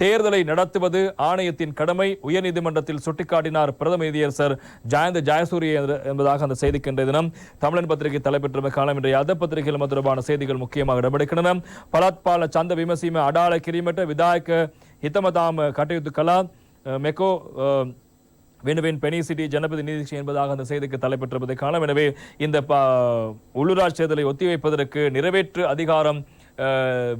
தேர்தலை நடத்துவது ஆணையத்தின் கடமை. உயர்நீதிமன்றத்தில் சுட்டிக்காட்டினார் பிரதம நீதியரசர் ஜயந்த ஜெயசூரிய என்பதாக அந்த செய்திக்கு இன்றைய தினம் தமிழன் பத்திரிகை தலைப்பெற்ற காலம் இன்றைய அத பத்திரிகையில் தொடர்பான செய்திகள் முக்கியமாக இடம்பெடுக்கின்றன பலத்பால சந்த விமர்சீம அடால கிரிமட்ட விதாயக ஹித்தமதாம் கட்டயுத்து கலா மெக்கோ வினுவின் பெனிசிட்டி ஜனபதி நீதிச்சி என்பதாக அந்த செய்திக்கு தலைப்பெற்றிருப்பதை காணலாம் எனவே இந்த உள்ளூராட்சி தேர்தலை ஒத்திவைப்பதற்கு நிறைவேற்று அதிகாரம்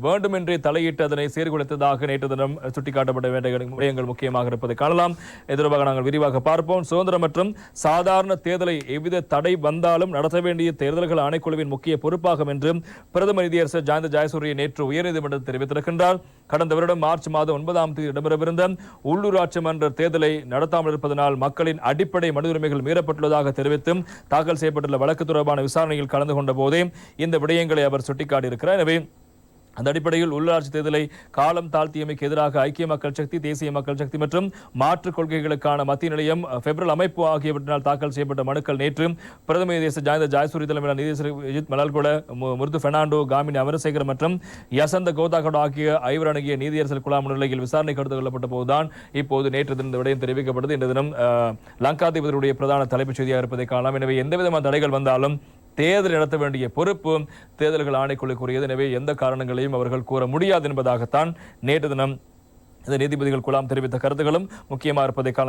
வேண்டுமென்றே தலையிட்டு அதனை சீர்குலைத்ததாக நேற்று தினம் சுட்டிக்காட்டப்பட வேண்டிய விடயங்கள் முக்கியமாக இருப்பதை காணலாம். இது தொடர்பாக நாங்கள் விரிவாக பார்ப்போம். சுதந்திரம் மற்றும் சாதாரண தேர்தலை எவ்வித தடை வந்தாலும் நடத்த வேண்டிய தேர்தல்கள் ஆணைக்குழுவின் முக்கிய பொறுப்பாகும் என்று பிரதம நீதியரசர் ஜாயந்த ஜாயசூரிய நேற்று உயர்நீதிமன்றத்தில் தெரிவித்திருக்கின்றார். கடந்த வருடம் மார்ச் மாதம் ஒன்பதாம் தேதி இடம்பெறவிருந்த உள்ளூராட்சி மன்ற தேர்தலை நடத்தாமல் இருப்பதனால் மக்களின் அடிப்படை மனித உரிமைகள் மீறப்பட்டுள்ளதாக தெரிவித்தும் தாக்கல் செய்யப்பட்டுள்ள வழக்கு தொடர்பான விசாரணையில் கலந்து கொண்ட போதே இந்த விடயங்களை அவர் சுட்டிக்காட்டியிருக்கிறார். எனவே அந்த அடிப்படையில் உள்ளாட்சி தேர்தலை காலம் தாழ்த்தியமைக்கு எதிராக ஐக்கிய மக்கள் சக்தி தேசிய மக்கள் சக்தி மற்றும் மாற்றுக் கொள்கைகளுக்கான மத்திய நிலையம் பெப்ரல் அமைப்பு ஆகியவற்றினால் தாக்கல் செய்யப்பட்ட மனுக்கள் நேற்று பிரதம தேச ஜாயந்த ஜாயசூரி தலைமையிலான நீதியரசர் விஜித் மலால்கொட மு- முருது பெர்னாண்டோ காமினி அமரசேகர் மற்றும் யசந்த கோதாகட் ஆகிய ஐவர் அடங்கிய நீதியரசர் குழாம் நிலையில் விசாரணைக்கு எடுத்துக் கொள்ளப்பட்ட போதுதான் இப்போது நேற்று தினம் இந்த விடயம் தெரிவிக்கப்பட்டது. இந்த தினம் அஹ், லங்காதிபதியுடைய பிரதான தலைப்புச் செய்தியாக இருப்பதை காணலாம். எனவே எந்தவிதமான தடைகள் வந்தாலும் தேர்தல் நடத்த வேண்டிய பொறுப்பு தேர்தல்கள் ஆணைக்குழுக்குரியது. எனவே எந்த காரணங்களையும் அவர்கள் கூற முடியாது என்பதாகத்தான் நேற்று தினம் இந்த நீதிபதிகள் குழாம் தெரிவித்த கருத்துகளும் முக்கியமாக இருப்பதை